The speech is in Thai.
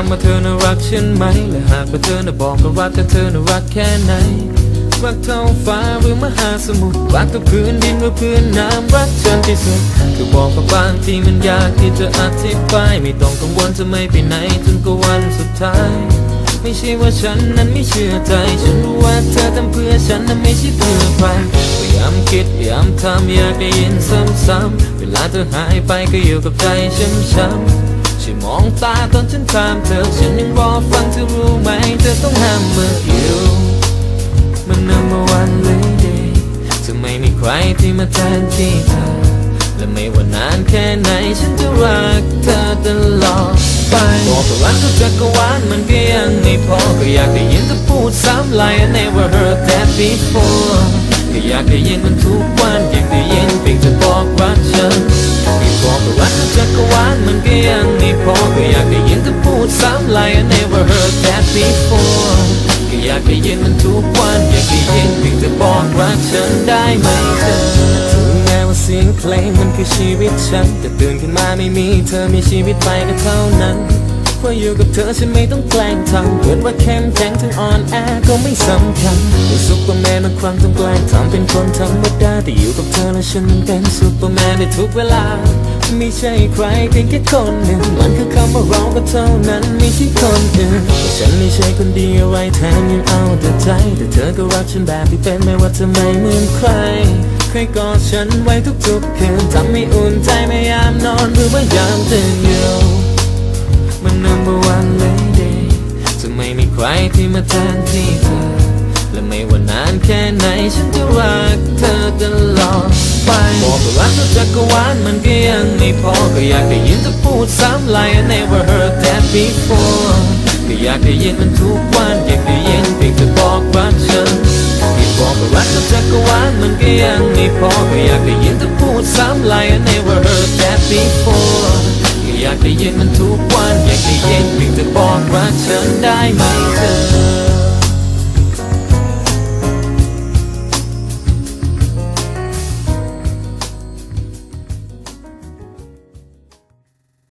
ำว่าเธอน่ารักฉันไหม และหากว่าเธอน่ะบอกก็รักแต่เธอน่ารักแค่ไหน รักเท่าฟ้าหรือมหาสมุทร รักกับพื้นดินหรือพื้นน้ำรักฉันที่สุดก็บอกว่าบางที่มันยากที่จะอธิบาย ไม่ต้องกังวลจะไม่ไปไหนจนกว่าวันสุดท้าย ไม่ใช่ว่าฉันนั้นไม่เชื่อใจ ฉันรู้ว่าเธอทำเพื่อฉันนั้นไม่ใช่เพื่อใครพยายามคิดพยายามทำอยากได้ยินซ้ำๆเวลาเธอหายไปก็อยู่กับใจช้ำๆ ช่มองตาตอนฉันถามเธอ ฉันยังรอฟังเธอรู้ไหม เธอต้องห้ามเมื่ออยู่มัน number one lady จะไม่มีใครที่มาแทนที่เธอ และไม่ว่านานแค่ไหน ฉันจะรักเธอตลอดไปบอกว่ารักทุกจักรวาลมันก็ยังไม่พอ ก็อยากได้ยินเธอพูดซ้ำ like I never heard that before ก็อยากได้ยินมันทุกวันอยากได้ยินเพียงจะบอกรักฉันไม่บอกว่ารักทุกจักรวาลมันก็ยังไม่พอก็อยากได้ยินเธอพูดซ้ำ like I never heard that before ก็อยากได้ยินมันทุกวันอยากได้ยินเพียงจะบอกรักฉันได้ไหมเธอถึงแม้ว่าเสียงเพลงมันคือชีวิตฉัน แต่ตื่นขึ้นมาไม่มีเธอมีชีวิตไปก็เท่านั้น ว่าอยู่กับเธอฉันไม่ต้องแกล้งทำเกิดว่าเข้มแข็งถึงอ่อนแอก็ไม่สำคัญเป็นซุปเปอร์แมนบางครั้งต้องแกล้งทำเป็นคนธรรมดาแต่อยู่กับเธอแล้วฉันมันเป็นซุปเปอร์แมนในทุกเวลาไม่ใช่ใครเพียงแค่คนหนึ่งมันคือคำว่าเราก็เท่านั้นไม่ใช่คนอื่นฉันไม่ใช่คนดีอะไรแทนยังเอาแต่ใจ แต่เธอก็รักฉันแบบที่เป็นไม่ว่าจะไม่เหมือนใครเคยกอดฉันไว้ทุกๆคืนทำให้อุ่นใจไม่ยามนอนหรือว่ายามตื่นอยู่ มัน number one lady จะไม่มีใครที่มาแทนที่เธอ และไม่ว่านานแค่ไหนฉันจะรักเธอตลอดไปบอกว่ารักเธอจักรวาลมันก็ยังไม่พอ ก็อยากได้ยินเธอพูดซ้ำ like I never heard that before ก็อยากได้ยินมันทุกวันอยากได้ยินเพียงเธอบอกรักฉันที่บอกว่ารักเธอจักรวาลมันก็ยังไม่พอ ก็อยากได้ยินเธอพูดซ้ำ like I never heard that before อยากได้ยินมันทุกวัน อยากได้ยินเพียงจะบอกรักฉันได้ไหมเธอ